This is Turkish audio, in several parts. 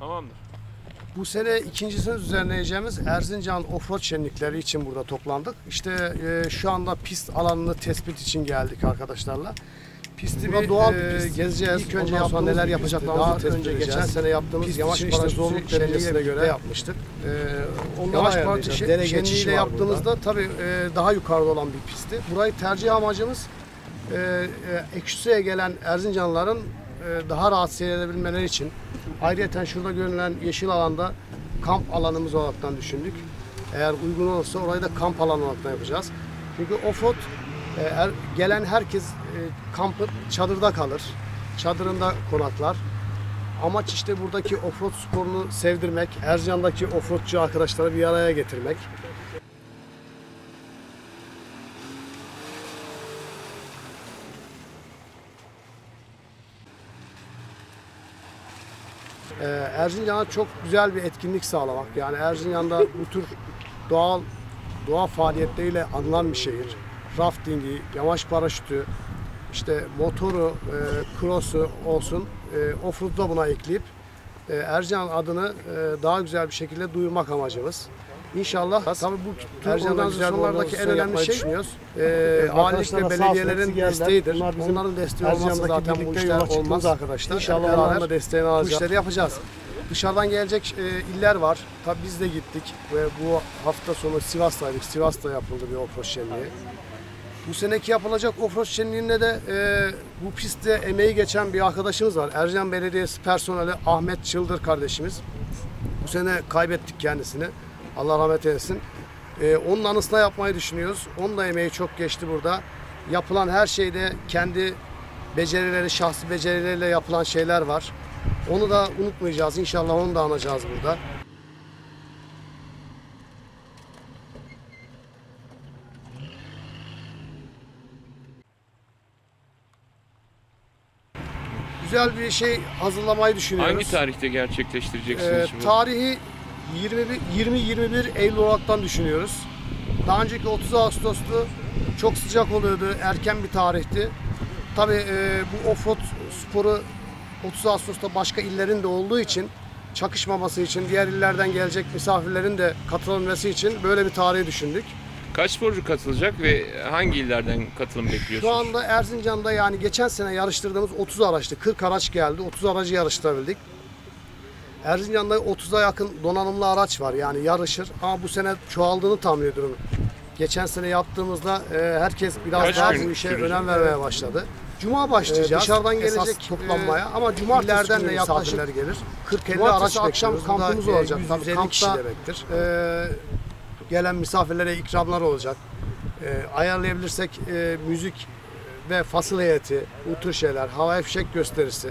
Tamamdır. Bu sene ikincisini düzenleyeceğimiz Erzincan Offroad şenlikleri için burada toplandık. İşte e, şu anda pist alanını tespit için geldik arkadaşlarla. Pisti Burada bir doğal e, bir pist. gezeceğiz. İlk Ondan önce sonra yaptığımız neler yapacaklarımızı pisti. tespit Daha önce edeceğiz. geçen sene yaptığımız pist yavaş için işte zorluk zorluk derecesine göre yapmıştık. E, Onları yavaş ayarlayacağız. Dere geçişi şenliğiyle var yaptığımızda tabii e, daha yukarıda olan bir pistti. Burayı tercih amacımız e, e, Ekşisi'ye gelen Erzincanlıların e, daha rahat seyredebilmeleri için ayrıca şurada görünen yeşil alanda kamp alanımız olaraktan düşündük. Eğer uygun olursa orayı da kamp alanı olarak yapacağız. Çünkü offroad e, gelen herkes e, kampı çadırda kalır. Çadırında konaklar. Amaç işte buradaki offroad sporunu sevdirmek, Erzincan'daki offroadçu arkadaşları bir araya getirmek. Ee, Erzincan'a çok güzel bir etkinlik sağlamak. Yani Erzincan'da bu tür doğal doğa faaliyetleriyle anılan bir şehir. Raftingi, yamaç paraşütü, işte motoru, e, cross'u olsun, e, offroad'u da buna ekleyip e, Erzincan adını e, daha güzel bir şekilde duyurmak amacımız. İnşallah tabii bu tür Erzincan'da organizasyonlardaki en önemli şey düşünüyoruz. e, valilik arkadaşlar ve belediyelerin desteğidir. Bunlar bizim Onların desteği Erzincan'daki zaten bu işler olmaz. arkadaşlar. İnşallah onların da desteğini bu alacağız. işleri işleri yapacağız. Dışarıdan gelecek e, iller var. Tabii biz de gittik ve bu hafta sonu Sivas'taydık. Sivas'ta yapıldı bir offroad şenliği. Bu seneki yapılacak offroad şenliğinde de e, bu pistte emeği geçen bir arkadaşımız var. Ercan Belediyesi personeli Ahmet Çıldır kardeşimiz. Bu sene kaybettik kendisini. Allah rahmet eylesin. E, onun anısına yapmayı düşünüyoruz. Onun da emeği çok geçti burada. Yapılan her şeyde kendi becerileri, şahsi becerileriyle yapılan şeyler var. Onu da unutmayacağız. İnşallah onu da anacağız burada. Güzel bir şey hazırlamayı düşünüyoruz. Hangi tarihte gerçekleştireceksiniz Ee, şimdi? tarihi 20-21 Eylül olaraktan düşünüyoruz. Daha önceki 30 Ağustos'tu. Çok sıcak oluyordu. Erken bir tarihti. Tabii e, bu offroad sporu 30 Ağustos'ta başka illerin de olduğu için çakışmaması için, diğer illerden gelecek misafirlerin de katılabilmesi için böyle bir tarihi düşündük. Kaç sporcu katılacak ve hangi illerden katılım bekliyorsunuz? Şu anda Erzincan'da yani geçen sene yarıştırdığımız 30 araçtı. 40 araç geldi. 30 aracı yarıştırabildik. Erzincan'da 30'a yakın donanımlı araç var. Yani yarışır. Ama bu sene çoğaldığını tahmin ediyorum. Geçen sene yaptığımızda e, herkes biraz Kaç daha bu işe sürecek? önem vermeye başladı. Cuma başlayacağız. dışarıdan gelecek toplanmaya ama cumartesilerden de yaklaşık gelir. 40-50 araç akşam kampımız olacak. Tabii kampta demektir. gelen misafirlere ikramlar olacak. E, ayarlayabilirsek e, müzik ve fasıl heyeti, bu tür şeyler, havai fişek gösterisi.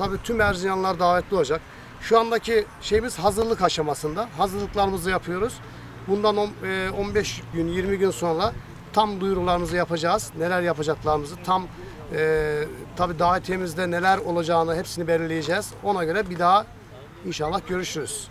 Tabii tüm Erzincanlılar davetli olacak. Şu andaki şeyimiz hazırlık aşamasında. Hazırlıklarımızı yapıyoruz. Bundan on- e, 15 gün, 20 gün sonra tam duyurularımızı yapacağız. Neler yapacaklarımızı tam e, tabii davetiyemizde neler olacağını hepsini belirleyeceğiz. Ona göre bir daha inşallah görüşürüz.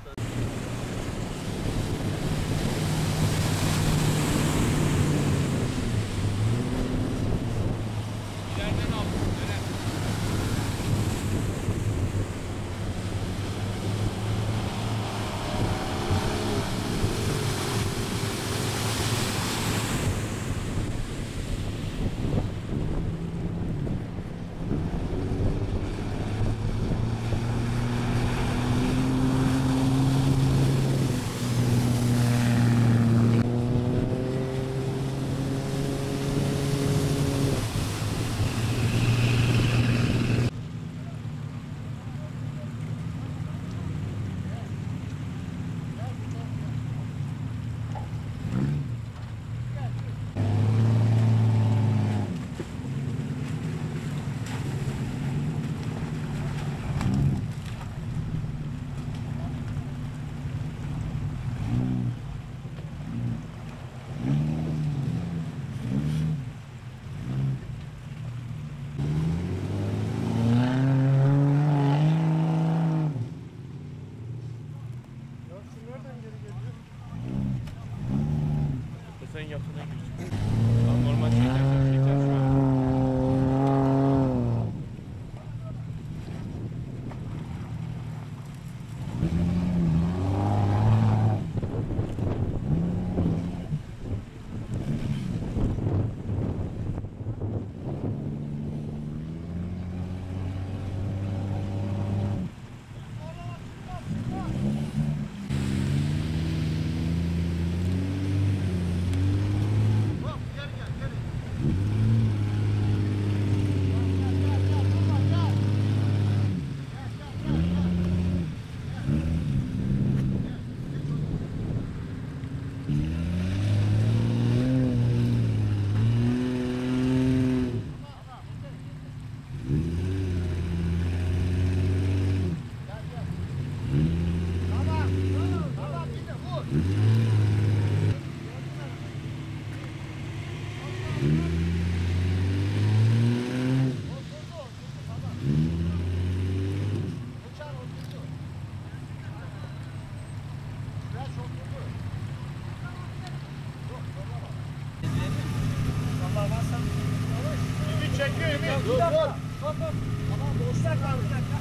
Ümit. Dur dur. Tamam boşlar kal bir dakika.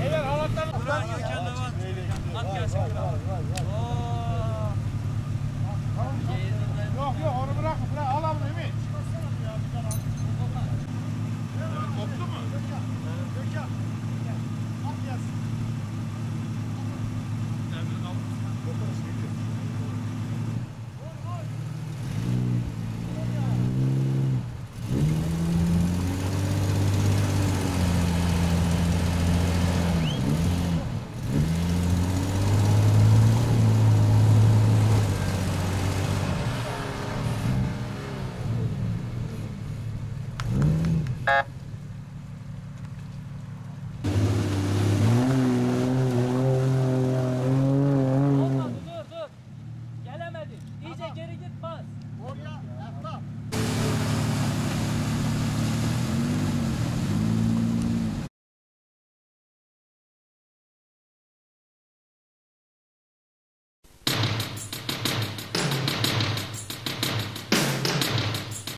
Beyler halatları bırak. At gelsin. Yok yok onu bırak bırak Thank uh-huh.